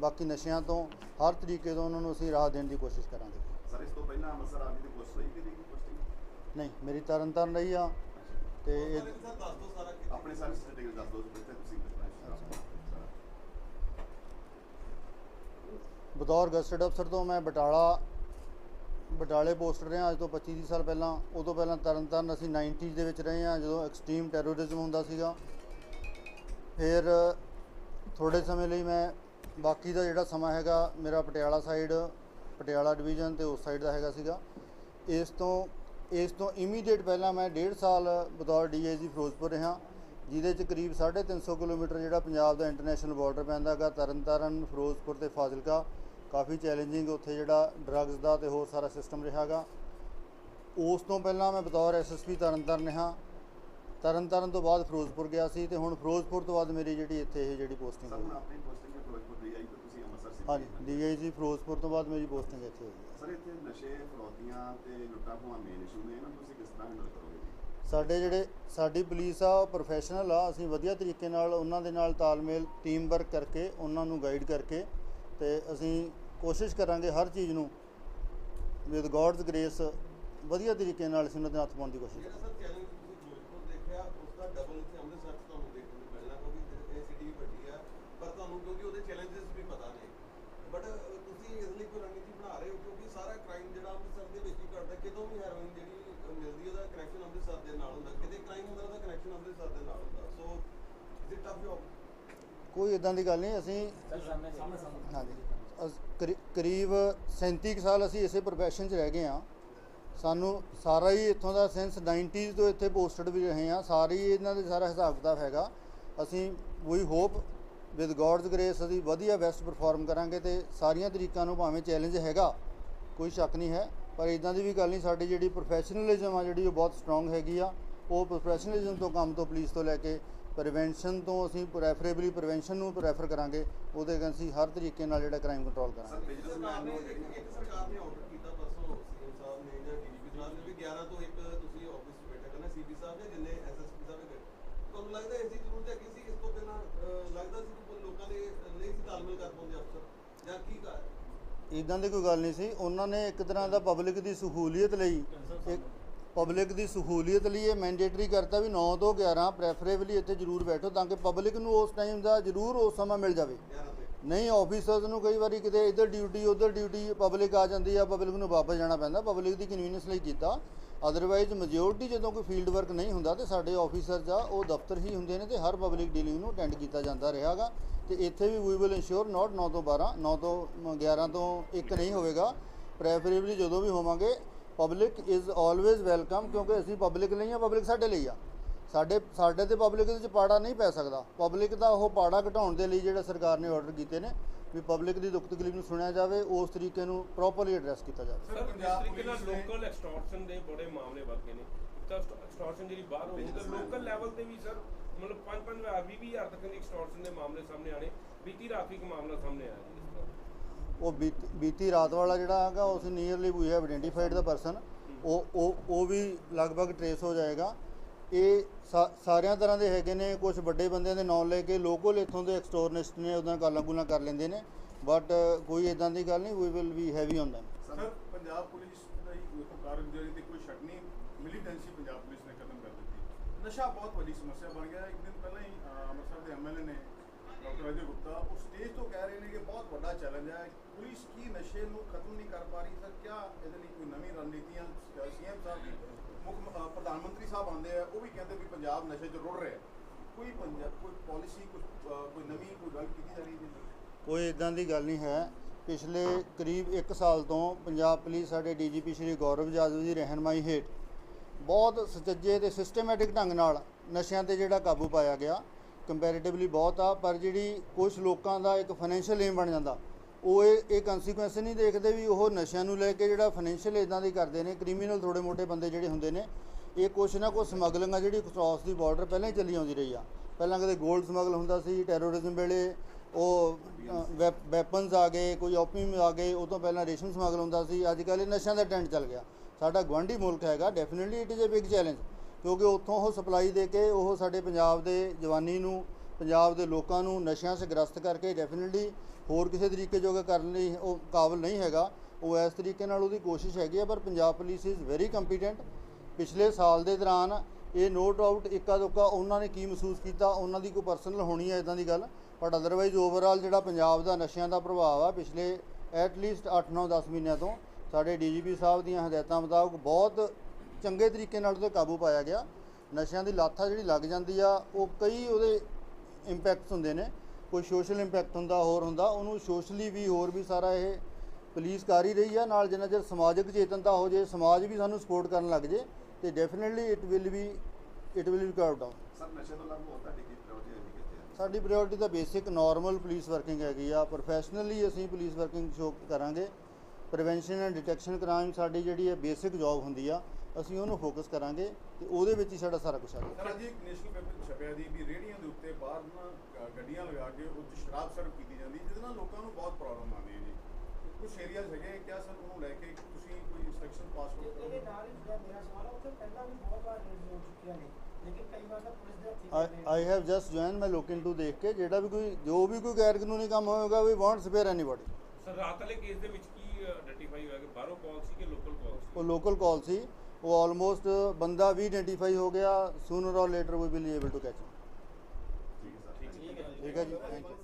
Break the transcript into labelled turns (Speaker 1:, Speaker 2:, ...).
Speaker 1: ਬਾਕੀ ਨਸ਼ਿਆਂ ਤੋਂ ਹਰ ਤਰੀਕੇ ਤੋਂ ਉਹਨਾਂ ਨੂੰ ਅਸੀਂ ਰਾਹ ਦੇਣ ਦੀ ਕੋਸ਼ਿਸ਼ ਕਰਾਂਗੇ।
Speaker 2: ਸਰ ਇਸ ਤੋਂ ਪਹਿਲਾਂ ਅੰਮ੍ਰਿਤਸਰ ਆਉਣ ਦੀ ਕੋਸ਼ਿਸ਼ ਹੋਈ ਕਿਤੇ ਪੋਸਟਿੰਗ
Speaker 1: ਨਹੀਂ ਮੇਰੀ ਤਰਨ ਤਾਰਨ ਰਹੀ ਆ ਤੇ ਇਹ
Speaker 3: ਦੱਸ ਦਿਓ ਸਾਰਾ
Speaker 2: ਆਪਣੇ ਸਾਰੇ ਸਟੇਟਿੰਗ ਦੱਸ ਦਿਓ ਜਿੱਥੇ ਤੁਸੀਂ
Speaker 1: ਬਤੌਰ ਗਸਟਡ ਅਫਸਰ ਤੋਂ ਮੈਂ ਬਟਾਲਾ ਬਟਾਲੇ ਪੋਸਟ ਰਿਹਾ ਅੱਜ ਤੋਂ 25 30 ਸਾਲ ਪਹਿਲਾਂ। ਤੋਂ ਪਹਿਲਾਂ ਤਰਨਤਾਰਨ ਅਸੀਂ 90s ਦੇ ਵਿੱਚ ਰਹੇ ਹਾਂ ਜਦੋਂ ਐਕਸਟ੍ਰੀਮ ਟੈਰੋਰਿਜ਼ਮ ਹੁੰਦਾ ਸੀਗਾ। ਫਿਰ ਥੋੜੇ ਸਮੇਂ ਲਈ ਮੈਂ ਬਾਕੀ ਦਾ ਜਿਹੜਾ ਸਮਾਂ ਹੈਗਾ ਮੇਰਾ ਪਟਿਆਲਾ ਸਾਈਡ ਪਟਿਆਲਾ ਡਿਵੀਜ਼ਨ ਤੇ ਉਸ ਸਾਈਡ ਦਾ ਹੈਗਾ ਸੀਗਾ। ਇਸ ਤੋਂ ਇਸ ਤੋਂ ਇਮੀਡੀਏਟ ਪਹਿਲਾਂ ਮੈਂ 1.5 ਸਾਲ ਬਤੌਰ ਡੀਆਈਜੀ ਫਿਰੋਜ਼ਪੁਰ ਰਿਹਾ, ਜਿਹਦੇ ਚ ਕਰੀਬ 350 ਕਿਲੋਮੀਟਰ ਜਿਹੜਾ ਪੰਜਾਬ ਦਾ ਇੰਟਰਨੈਸ਼ਨਲ ਬਾਰਡਰ ਪੈਂਦਾ ਹੈਗਾ, ਤਰਨਤਾਰਨ, ਫਿਰੋਜ਼ਪੁਰ ਤੇ ਫਾਜ਼ਿਲਕਾ। ਕਾਫੀ ਚੈਲੰਜਿੰਗ ਉੱਥੇ ਜਿਹੜਾ ਡਰੱਗਸ ਦਾ ਤੇ ਹੋਰ ਸਾਰਾ ਸਿਸਟਮ ਰਿਹਾਗਾ ਉਸ ਤੋਂ ਪਹਿਲਾਂ ਮੈਂ ਬਤੌਰ ਐਸਐਸਪੀ ਤਰਨਤਾਰਨ ਰਿਹਾ। ਤਰਨਤਾਰਨ ਤੋਂ ਬਾਅਦ ਫਿਰੋਜ਼ਪੁਰ ਗਿਆ ਸੀ ਤੇ ਹੁਣ ਫਿਰੋਜ਼ਪੁਰ ਤੋਂ ਬਾਅਦ ਮੇਰੀ ਜਿਹੜੀ ਇੱਥੇ ਇਹ ਜਿਹੜੀ ਪੋਸਟਿੰਗ ਹੋਈ
Speaker 2: ਹੁਣ ਆਪਣੀ ਪੋਸਟਿੰਗ ਫਿਰੋਜ਼ਪੁਰ ਦੀ ਆਈ ਤਾਂ ਤੁਸੀਂ ਅੰਮ੍ਰਿਤਸਰ ਸੀ
Speaker 1: ਹਾਂਜੀ ਡੀਆਈਜੀ ਫਿਰੋਜ਼ਪੁਰ ਤੋਂ ਬਾਅਦ ਮੇਰੀ ਪੋਸਟਿੰਗ ਇੱਥੇ ਹੋਈ ਹੈ।
Speaker 2: ਸਰ ਇੱਥੇ ਨਸ਼ੇ ਫਰੋਤੀਆਂ ਤੇ ਲੁੱਟਾਂ ਖੋਹਾਂ ਮੇਨ ਇਸ਼ੂ ਨੇ ਇਹਨਾਂ ਨੂੰ ਤੁਸੀਂ ਕਿਸ ਤਰ੍ਹਾਂ ਹੈਂਡਲ ਕਰੋਗੇ
Speaker 1: ਸਾਡੇ ਜਿਹੜੇ ਸਾਡੀ ਪੁਲਿਸ ਆ ਉਹ ਪ੍ਰੋਫੈਸ਼ਨਲ ਆ ਅਸੀਂ ਵਧੀਆ ਤਰੀਕੇ ਨਾਲ ਉਹਨਾਂ ਦੇ ਨਾਲ ਤਾਲਮੇਲ ਟੀਮ ਵਰਕ ਕਰਕੇ ਉਹਨਾਂ ਨੂੰ ਗਾਈਡ ਕਰਕੇ ਤੇ ਅਸੀਂ ਕੋਸ਼ਿਸ਼ ਕਰਾਂਗੇ ਹਰ ਚੀਜ਼ ਨੂੰ ਵਿਦ ਗੋਡਸ ਗ੍ਰੇਸ ਵਧੀਆ ਤਰੀਕੇ ਨਾਲ ਅਸੀਂ ਉਹਨਾਂ ਦੇ ਹੱਥ ਪਾਉਣ ਦੀ ਕੋਸ਼ਿਸ਼
Speaker 3: ਜਿਹੜਾ ਸਰ ਚੈਲੰਜ ਤੁਸੀਂ ਫਿਰੋਜ਼ਪੁਰ ਦੇਖਿਆ ਉਸ ਦਾ ਡਬਲ ਇੱਥੇ ਅੰਮ੍ਰਿਤਸਰ ਚ ਤੁਹਾਨੂੰ ਦੇਖਣ ਨੂੰ ਮਿਲਣਾ ਕਿਉਂਕਿ ਇਹ ਸਿਟੀ ਵੀ ਵੱਡੀ ਆ। ਪਰ ਤੁਹਾਨੂੰ ਕਿਉਂਕਿ ਉਹਦੇ ਚੈਲੰਜਸ ਵੀ ਪਤਾ ਨੇ। ਬਟ ਤੁਸੀਂ ਇਸ ਲਈ ਕੋਈ ਰਣਨੀਤੀ ਬਣਾ ਰਹੇ ਹੋ ਕਿਉਂਕਿ ਸਾਰਾ ਕ੍ਰਾਈਮ ਜਿਹੜਾ ਅੰਮ੍ਰਿਤਸਰ ਦੇ ਵਿੱਚ ਹੀ ਘਟਦਾ ਕਿਤੋਂ ਵੀ ਹੈਰੋਇਨ ਜਿਹੜੀ ਅ, ਮਿਲਦੀ ਉਹਦਾ ਕਨੈਕਸ਼ਨ ਅੰਮ੍ਰਿਤਸਰ ਦੇ ਨਾਲ ਹੁੰਦਾ। ਕਿਤੇ ਕ੍ਰਾਈਮ ਹੁੰਦਾ ਉਹਦਾ ਕਨੈਕਸ਼ਨ ਅੰਮ੍ਰਿਤਸਰ ਦੇ ਨਾਲ ਹੁੰਦਾ। So is it tough job
Speaker 1: ਕੋਈ ਇਦਾਂ ਦੀ ਗੱਲ ਨਹੀਂ ਅਸੀਂ ਹਾਂਜੀ। ਕਰੀਬ 37 ਕੁ ਸਾਲ ਅਸੀਂ ਇਸੇ ਪ੍ਰੋਫੈਸ਼ਨ 'ਚ ਰਹਿ ਗਏ ਆ ਸਾਨੂੰ ਸਾਰਾ ਹੀ ਇੱਥੋਂ ਦਾ ਸੈਂਸ 90s ਤੋਂ ਇੱਥੇ ਪੋਸਟਡ ਵੀ ਰਹੇ ਆ ਸਾਰੇ ਹੀ ਇਹਨਾਂ ਦੇ ਸਾਰਾ ਹਿਸਾਬ ਕਿਤਾਬ ਹੈਗਾ। ਅਸੀਂ ਵੀ ਹੋਪ ਵਿਦ ਗੋਡਸ ਗ੍ਰੇਸ ਅਸੀਂ ਵਧੀਆ ਬੈਸਟ ਪਰਫਾਰਮ ਕਰਾਂਗੇ ਤੇ ਸਾਰੀਆਂ ਤਰੀਕਾਂ ਨੂੰ ਭਾਵੇਂ ਚੈਲੰਜ ਹੈਗਾ, ਕੋਈ ਸ਼ੱਕ ਨਹੀਂ ਹੈ। ਪਰ ਇਦਾਂ ਦੀ ਵੀ ਗੱਲ ਨਹੀਂ, ਸਾਡੀ ਜਿਹੜੀ ਪ੍ਰੋਫੈਸ਼ਨਲਿਜ਼ਮ ਆ, ਜਿਹੜੀ ਉਹ ਬਹੁਤ ਸਟਰੋਂਗ ਹੈਗੀ ਆ, ਉਹ ਪ੍ਰੋਫੈਸ਼ਨਲਿਜ਼ਮ ਤੋਂ ਕੰਮ ਤੋਂ ਪੁਲਿਸ ਤੋਂ ਲੈ ਕੇ ਪ੍ਰੀਵੈਂਸ਼ਨ ਤੋਂ ਅਸੀਂ ਪ੍ਰੈਫਰੇਬਲੀ ਪ੍ਰੀਵੈਂਸ਼ਨ ਨੂੰ ਪ੍ਰੈਫਰ ਕਰਾਂਗੇ, ਉਹਦੇ ਅਗੇਂਸਟ ਅਸੀਂ ਹਰ ਤਰੀਕੇ ਨਾਲ ਜਿਹੜਾ ਕ੍ਰਾਈਮ ਕੰਟਰੋਲ ਕਰਾਂਗੇ।
Speaker 2: ਬਿਜ਼ਨਸਮੈਨ ਨੂੰ
Speaker 3: ਇੱਕ ਇੱਕ ਸਰਕਾਰ ਨੇ ਆਰਡਰ ਕੀਤਾ ਪਰਸੋਂ ਜਾਂ ਡੀਜੀਪੀ ਸਾਹਿਬ ਨੇ ਵੀ 11 ਤੋਂ ਇੱਕ ਤੁਸੀਂ ਆਫਿਸ 'ਚ ਬੈਠਾ ਕਰਨਾ ਸੀਪੀ ਸਾਹਿਬ ਜਾਂ ਜਿੰਨੇ ਐਸਐਸਪੀ ਸਾਹਿਬ ਨੇ ਤੁਹਾਨੂੰ ਲੱਗਦਾ ਇਸ ਦੀ ਜ਼ਰੂਰਤ ਹੈ ਕਿ ਸੀ? ਇਸ ਤੋਂ ਪਹਿਲਾਂ ਅਹ, ਲੱਗਦਾ ਸੀ ਕਿ ਲੋਕਾਂ ਦੇ ਨਹੀਂ ਸੀ ਤਾਲਮੇਲ ਕਰ ਪਾਉਂਦੇ ਅਫਸਰ? ਜਾਂ ਕੀ ਕਰ
Speaker 1: ਇਦਾਂ ਦੀ ਕੋਈ ਗੱਲ ਨਹੀਂ ਸੀ। ਉਹਨਾਂ ਨੇ ਇੱਕ ਤਰ੍ਹਾਂ ਦਾ ਪਬਲਿਕ ਦੀ ਸਹੂਲੀਅਤ ਲਈ ਇੱਕ ਪਬਲਿਕ ਦੀ ਸਹੂਲੀਅਤ ਲਈ ਇਹ ਮੈਂਡੇਟਰੀ ਕਰਤਾ ਵੀ 9 ਤੋਂ 11 ਪ੍ਰੈਫਰੇਬਲੀ ਇੱਥੇ ਜ਼ਰੂਰ ਬੈਠੋ ਤਾਂ ਕਿ ਪਬਲਿਕ ਨੂੰ ਉਸ ਟਾਈਮ ਦਾ ਜ਼ਰੂਰ ਉਸ ਸਮਾਂ ਮਿਲ ਜਾਵੇ।
Speaker 3: 11 ਤੇ
Speaker 1: ਨਹੀਂ ਆਫੀਸਰਸ ਨੂੰ ਕਈ ਵਾਰੀ ਕਿਤੇ ਇੱਧਰ ਡਿਊਟੀ ਉੱਧਰ ਡਿਊਟੀ ਪਬਲਿਕ ਆ ਜਾਂਦੀ ਆ ਪਬਲਿਕ ਨੂੰ ਵਾਪਸ ਜਾਣਾ ਪੈਂਦਾ ਪਬਲਿਕ ਦੀ ਕਨਵੀਨੀਅੰਸ ਲਈ ਕੀਤਾ। ਅਦਰਵਾਈਜ਼ ਮੈਜੋਰਟੀ ਜਦੋਂ ਕੋਈ ਫੀਲਡ ਵਰਕ ਨਹੀਂ ਹੁੰਦਾ ਤੇ ਸਾਡੇ ਆਫੀਸਰਸ ਆ, ਉਹ ਦਫ਼ਤਰ ਹੀ ਹੁੰਦੇ ਨੇ ਤੇ ਹਰ ਪਬਲਿਕ ਡੀਲਿੰਗ ਨੂੰ ਅਟੈਂਡ ਕੀਤਾ ਜਾਂਦਾ ਰਿਹਾਗਾ। ਤੇ ਇੱਥੇ ਵੀ ਵੀ ਵਿਲ ਇਨਸ਼ੋਰ ਨਾਟ 9 ਤੋਂ 12 9 ਤੋਂ 11 ਤੋਂ 1 ਨਹੀਂ ਹੋਵੇਗਾ। ਪ੍ਰੈਫਰੇਬਲੀ ਜਦੋਂ ਵੀ ਹੋਵਾਂਗੇ ਪਬਲਿਕ ਇਜ਼ ਆਲਵੇਜ਼ ਵੈਲਕਮ ਕਿਉਂਕਿ ਅਸੀਂ ਪਬਲਿਕ ਲਈ ਆ ਪਬਲਿਕ ਸਾਡੇ ਲਈ ਆ। ਸਾਡੇ ਸਾਡੇ ਤੇ ਪਬਲਿਕ ਦੇ ਵਿੱਚ ਪਾੜਾ ਨਹੀਂ ਪੈ ਸਕਦਾ। ਪਬਲਿਕ ਦਾ ਉਹ ਪਾੜਾ ਘਟਾਉਣ ਦੇ ਲਈ ਜਿਹੜਾ ਸਰਕਾਰ ਨੇ ਆਰਡਰ ਕੀਤੇ ਨੇ ਵੀ ਪਬਲਿਕ ਦੀ ਦੁੱਖ ਤਕਲੀਫ ਨੂੰ ਸੁਣਿਆ ਜਾਵੇ ਉਸ ਤਰੀਕੇ ਨੂੰ ਪ੍ਰੋਪਰਲੀ ਐਡਰੈਸ ਕੀਤਾ ਜਾਵੇ।
Speaker 4: ਸਰ ਪੰਜਾਬ ਤਰੀਕੇ ਨਾਲ ਲੋਕਲ ਐਕਸਟੋਰਸ਼ਨ ਦੇ ਬੜੇ ਮਾਮਲੇ ਵੱਧ ਗਏ ਨੇ। ਤਾਂ ਐਕਸਟੋਰਸ਼ਨ ਜਿਹੜੀ ਬਾਹਰ ਹੋਣੀ ਤੇ ਲੋਕਲ ਲੈਵਲ ਤੇ ਵੀ ਸਰ ਮਤਲਬ 5-5 ਹਜ਼ਾਰ 20 ਹਜ਼ਾਰ ਤੱਕ ਦੀ ਐਕਸਟੋਰਸ਼ਨ ਦੇ ਮਾਮਲੇ ਸਾਹਮਣੇ ਆਣੇ ਬੀਤੀ ਰਾਤ ਵੀ ਇੱਕ ਮਾਮਲਾ ਸਾਹਮਣੇ ਆਇਆ ਜੀ
Speaker 1: ਉਹ ਬੀਤ- ਬੀਤੀ ਰਾਤ ਵਾਲਾ ਜਿਹੜਾ ਹੈਗਾ ਉਸ nearly we have identified the person ਉਹ ਉਹ ਉਹ ਵੀ ਲਗਭਗ ਟਰੇਸ ਹੋ ਜਾਏਗਾ। ਇਹ ਸਾਰਿਆਂ ਤਰ੍ਹਾਂ ਦੇ ਹੈਗੇ ਨੇ ਕੁਝ ਵੱਡੇ ਬੰਦਿਆਂ ਦੇ ਨਾਂ ਲੈ ਕੇ ਲੋਕਲ ਇੱਥੋਂ ਦੇ ਐਕਸਟੋਰਨਿਸਟ ਨੇ ਉਹਦਾਂ ਗਾਲਾਂ ਗੁਲਾਂ ਕਰ ਲੈਂਦੇ ਨੇ ਬਟ ਕੋਈ ਇਦਾਂ ਦੀ ਗੱਲ ਨਹੀਂ we will be heavy on
Speaker 5: sir Punjab police ਦਾ ਹੀ ਕਾਰਗੁਜ਼ਾਰੀ ਤੇ ਕੋਈ ਸ਼ੱਕ ਨਹੀਂ ਮਿਲੀਟੈਂਸੀ ਪੰਜਾਬ ਪੁਲਿਸ ਨੇ ਖਤਮ ਕਰ ਦਿੱਤੀ। ਨਸ਼ਾ ਬਹੁਤ ਵੱਡੀ ਸਮੱਸਿਆ ਬਣ ਗਿਆ, ਇੱਕ ਦਿਨ ਪਹਿਲਾਂ ਹੀ ਅੰਮ੍ਰਿਤਸਰ ਦੇ ਐਮਐਲਏ ਨੇ, ਡਾਕਟਰ ਅਜੇ ਗੁਪਤਾ, ਉਹ ਸਟੇਜ ਤੋਂ ਕਹਿ ਰਹੇ ਨੇ ਕਿ ਬਹੁਤ ਵੱਡਾ ਚੈਲੰਜ ਹੈ, ਪੁਲਿਸ ਕੀ ਨਸ਼ੇ ਨੂੰ ਖਤਮ ਨਹੀਂ ਕਰ ਪਾ ਰਹੀ ਸਰ ਕਿਆ ਇਹਦੇ ਲਈ ਕੋਈ ਨਵੀਂ ਰਣਨੀਤੀਆਂ ਸੀਐਮ ਸਾਹਿਬ ਵੀ ਮੰਤਰੀ ਸਾਹਿਬ ਆਉਂਦੇ ਆ, ਉਹ ਵੀ ਕਹਿੰਦੇ ਵੀ ਪੰਜਾਬ ਨਸ਼ੇ 'ਚ ਰੁੜ ਰਿਹਾ। ਕੋਈ ਪੰਜਾਬ ਕੋਈ ਪਾਲਿਸੀ ਕੁਝ ਕੋਈ ਨਵੀਂ ਕੋਈ ਗੱਲ ਕੀਤੀ ਜਾ ਰਹੀ ਹੈ
Speaker 1: ਕੋਈ ਇਦਾਂ ਦੀ ਗੱਲ ਨਹੀਂ ਹੈ। ਪਿਛਲੇ ਕਰੀਬ 1 ਸਾਲ ਤੋਂ ਪੰਜਾਬ ਪੁਲਿਸ ਸਾਡੇ ਡੀਜੀਪੀ ਸ਼੍ਰੀ ਗੌਰਵ ਜਾਦਵ ਦੀ ਰਹਿਨਮਾਈ ਹੇਠ ਬਹੁਤ ਸੁਚੱਜੇ ਤੇ ਸਿਸਟਮੈਟਿਕ ਢੰਗ ਨਾਲ ਨਸ਼ਿਆਂ ਤੇ ਜਿਹੜਾ ਕਾਬੂ ਪਾਇਆ ਗਿਆ। ਕੰਪੈਰੀਟਿਵਲੀ ਬਹੁਤ ਆ, ਪਰ ਜਿਹੜੀ ਕੁਝ ਲੋਕਾਂ ਦਾ ਇੱਕ ਫਾਈਨੈਂਸ਼ੀਅਲ ਏਮ ਬਣ ਜਾਂਦਾ, ਉਹ ਇਹ ਇਹ ਕਨਸੀਕੁਐਂਸ ਨਹੀਂ ਦੇਖਦੇ ਵੀ ਉਹ ਨਸ਼ਿਆਂ ਨੂੰ ਲੈ ਕੇ ਜਿਹੜਾ ਫਾਈਨੈਂਸ਼ੀਅਲ ਇਦਾਂ ਦੀ ਕਰਦੇ ਨੇ ਕ੍ਰਿਮੀਨਲ ਥੋੜੇ ਮੋਟੇ ਬੰਦੇ ਜਿਹੜੇ ਹੁੰਦੇ ਨੇ ਇਹ ਕੁਛ ਨਾ ਕੁਛ ਸਮਗਲਿੰਗ ਆ ਜਿਹੜੀ ਕ੍ਰਾਸ ਦੀ ਬਾਰਡਰ ਪਹਿਲਾਂ ਹੀ ਚੱਲੀ ਆਉਂਦੀ ਰਹੀ ਆ। ਪਹਿਲਾਂ ਕਦੇ 골ਡ ਸਮਗਲ ਹੁੰਦਾ ਸੀ ਟੈਰੋਰਿਜ਼ਮ ਵੇਲੇ, ਉਹ ਵੈਪਨਸ ਆ ਗਏ, ਕੋਈ ਓਪੀਅਮ ਆ ਗਏ, ਉਹ ਤੋਂ ਪਹਿਲਾਂ ਰੇਸ਼ਮ ਸਮਗਲ ਹੁੰਦਾ ਸੀ। ਅੱਜ ਕੱਲ੍ਹ ਇਹ ਨਸ਼ਿਆਂ ਦਾ ਟ੍ਰੈਂਡ ਚੱਲ ਗਿਆ। ਸਾਡਾ ਗਵਾਂਢੀ ਮੁਲਕ ਹੈਗਾ definitely it is a big challenge ਕਿਉਂਕਿ ਉੱਥੋਂ ਉਹ ਸਪਲਾਈ ਦੇ ਕੇ ਉਹ ਸਾਡੇ ਪੰਜਾਬ ਦੇ ਜਵਾਨੀ ਨੂੰ, ਪੰਜਾਬ ਦੇ ਲੋਕਾਂ ਨੂੰ ਨਸ਼ਿਆਂ 'ਚ ਗ੍ਰਸਤ ਕਰਕੇ ਡੈਫੀਨਿਟਲੀ ਹੋਰ ਕਿਸੇ ਤਰੀਕੇ ਜੋਗਾ ਕਰਨ ਲਈ ਉਹ ਕਾਬਲ ਨਹੀਂ ਹੈਗਾ। ਉਹ ਇਸ ਤਰੀਕੇ ਨਾਲ ਉਹਦੀ ਕੋਸ਼ਿਸ਼ ਹੈਗੀ ਆ, ਪਰ Punjab police is very competent ਪਿਛਲੇ ਸਾਲ ਦੇ ਦੌਰਾਨ ਇਹ ਨੋ ਡਾਊਟ ਇੱਕਾ ਦੁੱਕਾ ਉਹਨਾਂ ਨੇ ਕੀ ਮਹਿਸੂਸ ਕੀਤਾ, ਉਹਨਾਂ ਦੀ ਕੋਈ ਪਰਸਨਲ ਹੋਣੀ ਹੈ ਇਦਾਂ ਦੀ ਗੱਲ ਬਟ ਅਦਰਵਾਈਜ਼ ਓਵਰਆਲ ਜਿਹੜਾ ਪੰਜਾਬ ਦਾ ਨਸ਼ਿਆਂ ਦਾ ਪ੍ਰਭਾਵ ਆ ਪਿਛਲੇ ਐਟ ਲੀਸਟ 8 9 10 ਮਹੀਨਿਆਂ ਤੋਂ, ਸਾਡੇ ਡੀਜੀਪੀ ਸਾਹਿਬ ਦੀਆਂ ਹਦਾਇਤਾਂ ਮੁਤਾਬਕ ਬਹੁਤ ਚੰਗੇ ਤਰੀਕੇ ਨਾਲ ਉਹਦੇ ਕਾਬੂ ਪਾਇਆ ਗਿਆ। ਨਸ਼ਿਆਂ ਦੀ ਲਾਥਾ ਜਿਹੜੀ ਲੱਗ ਜਾਂਦੀ ਆ, ਉਹ ਕਈ ਉਹਦੇ ਇੰਪੈਕਟਸ ਹੁੰਦੇ ਨੇ, ਕੋਈ ਸੋਸ਼ਲ ਇੰਪੈਕਟ ਹੁੰਦਾ, ਹੋਰ ਹੁੰਦਾ, ਉਹਨੂੰ ਸੋਸ਼ਲੀ ਵੀ ਹੋਰ ਵੀ ਸਾਰਾ ਇਹ ਪੁਲਿਸ ਕਰ ਹੀ ਰਹੀ ਆ, ਨਾਲ ਜਿੰਨਾ ਚਿਰ ਸਮਾਜਿਕ ਚੇਤਨਤਾ ਹੋ ਜੇ, ਸਮਾਜ ਵੀ ਸਾਨੂੰ ਸਪੋਰਟ ਕਰਨ ਲੱਗ ਜੇ ਤੇ definitely it will be it will be curbed down
Speaker 2: sir ਨਸ਼ੇ ਤੋਂ ਤੁਹਾਡੀ ਕੀ ਪ੍ਰਾਇੋਰਟੀ ਹੈ
Speaker 1: ਸਾਡੀ ਪ੍ਰਾਇੋਰਟੀ ਤਾਂ ਬੇਸਿਕ ਨਾਰਮਲ ਪੁਲਿਸ ਵਰਕਿੰਗ ਹੈਗੀ ਆ। ਪ੍ਰੋਫੈਸ਼ਨਲੀ ਅਸੀਂ ਪੁਲਿਸ ਵਰਕਿੰਗ ਸ਼ੋ ਕਰਾਂਗੇ ਪ੍ਰੀਵੈਂਸ਼ਨ ਐਂਡ ਡਿਟੈਕਸ਼ਨ ਕ੍ਰਾਈਮ ਸਾਡੀ ਜਿਹੜੀ ਹੈ ਬੇਸਿਕ ਜੌਬ ਹੁੰਦੀ ਆ ਅਸੀਂ ਉਹਨੂੰ ਫੋਕਸ ਕਰਾਂਗੇ ਤੇ ਉਹਦੇ ਵਿੱਚ ਹੀ ਸਾਡਾ ਸਾਰਾ ਕੁਝ ਆ
Speaker 5: ਸਰ ਅੱਜ ਇੱਕ ਨੈਸ਼ਨਲ ਪੇਪਰ ਛਪਿਆ ਦੀ ਵੀ ਰੇਹੜੀਆਂ ਦੇ ਉੱਤੇ ਬਾਹਰ ਨਾ ਗੱਡੀਆਂ ਲਗਾ ਕੇ ਉਹ ਸ਼ਰਾਬ ਸਰਵ ਕੀਤੀ ਜਾਂਦੀ ਜਿਹਦੇ ਨਾਲ ਲੋਕਾਂ ਨੂੰ ਬਹੁਤ ਪ੍ਰੋਬਲਮ ਆਉਂਦੀ ਹੈ ਜੀ। ਕੁਝ ਏਰੀਆਜ਼ ਹੈਗੇ ਕਿਆ ਸਰ ਉਹਨੂੰ ਲੈ ਕੇ ਤੁਸੀਂ
Speaker 1: I I have just join ਮੈਂ ਲੁੱਕ ਇਨਟੂ ਦੇਖ ਕੇ ਜਿਹੜਾ ਵੀ ਕੋਈ ਜੋ ਵੀ ਕੋਈ ਗੈਰ ਕਾਨੂੰਨੀ ਕੰਮ ਹੋਏਗਾ we want spare anybody
Speaker 4: sir ਰਾਤ ਵਾਲੇ ਕੇਸ ਦੇ ਵਿੱਚ ਕੀ ਆਇਡੈਂਟੀਫਾਈ ਹੋਇਆ ਕਿ ਬਾਹਰੋਂ ਕਾਲ ਸੀ ਕਿ ਲੋਕਲ ਕਾਲ ਸੀ
Speaker 1: ਉਹ ਲੋਕਲ ਕਾਲ ਸੀ ਉਹ ਆਲਮੋਸਟ ਬੰਦਾ ਵੀ ਆਇਡੈਂਟੀਫਾਈ ਹੋ ਗਿਆ sooner or later we will be able to catch
Speaker 2: ਠੀਕ ਹੈ ਸਰ
Speaker 4: ਠੀਕ ਹੈ
Speaker 1: ਠੀਕ ਹੈ ਜੀ ਥੈਂਕ ਯੂ